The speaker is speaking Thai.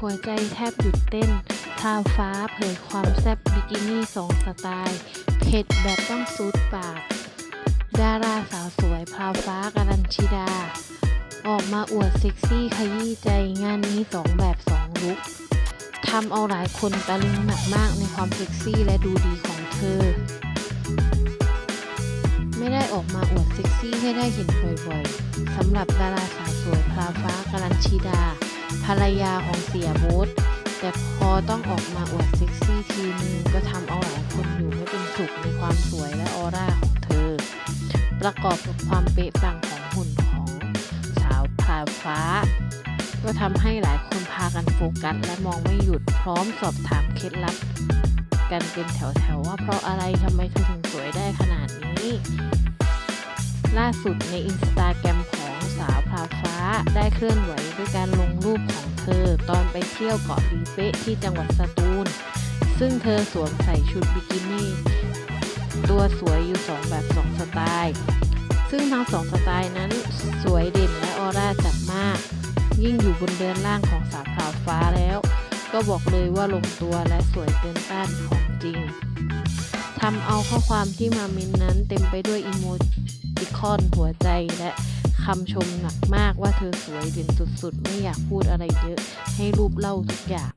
หัวใจแทบหยุดเต้นทาฟ้าเผยความแซ่บบิกินี่สองสไตล์เผ็ดแบบต้องซูดปาก ดาราสาวสวยพราวฟ้าการัญชิดา ออกมาอวดเซ็กซี่ขยี้ใจงานนี้สองแบบสองลุกทำเอาหลายคนตะลึงหนักมากในความเซ็กซี่และดูดีของเธอ ไม่ได้ออกมาอวดเซ็กซี่ให้ได้เห็นบ่อยๆสำหรับดาราสาวสวยพราฟ้าการัญชิดา ภรรยาของเสียโบ๊ทแต่พอต้องออกมาอวดเซ็กซี่ทีนึงก็ทำเอาหลายคนอยู่ไม่เป็นสุขในความสวยและออร่าของเธอ ประกอบกับความเป๊ะปังของหุ่นของสาวพราวฟ้า ก็ทำให้หลายคนพากันโฟกัสและมองไม่หยุดพร้อมสอบถามเคล็ดลับ กันเป็นแถวๆว่าเพราะอะไรทำไมเธอถึงสวยได้ขนาดนี้ ล่าสุดในอินสตาแกรมของ สาวพาฟ้าได้เคลื่อนไหวด้วยการลงรูปของเธอตอนไปเที่ยวเกาะลีเป๊ะที่จังหวัดสตูล ซึ่งเธอสวมใส่ชุดบิกินี่ ตัวสวยอยู่สองแบบสองสไตล์ ซึ่งทั้งสองสไตล์นั้นสวยเด่นและออร่าจัดมาก ยิ่งอยู่บนเดือนล่างของสาวพาฟ้าแล้ว ก็บอกเลยว่าลงตัวและสวยเกินต้านของจริงทำเอาข้อความที่มาเมนนั้นเต็มไปด้วยอีโมติคอนหัวใจและ คำชมหนักมากว่าเธอสวยเด่นสุดๆ ไม่อยากพูดอะไรเยอะ ให้รูปเล่าทุกอย่าง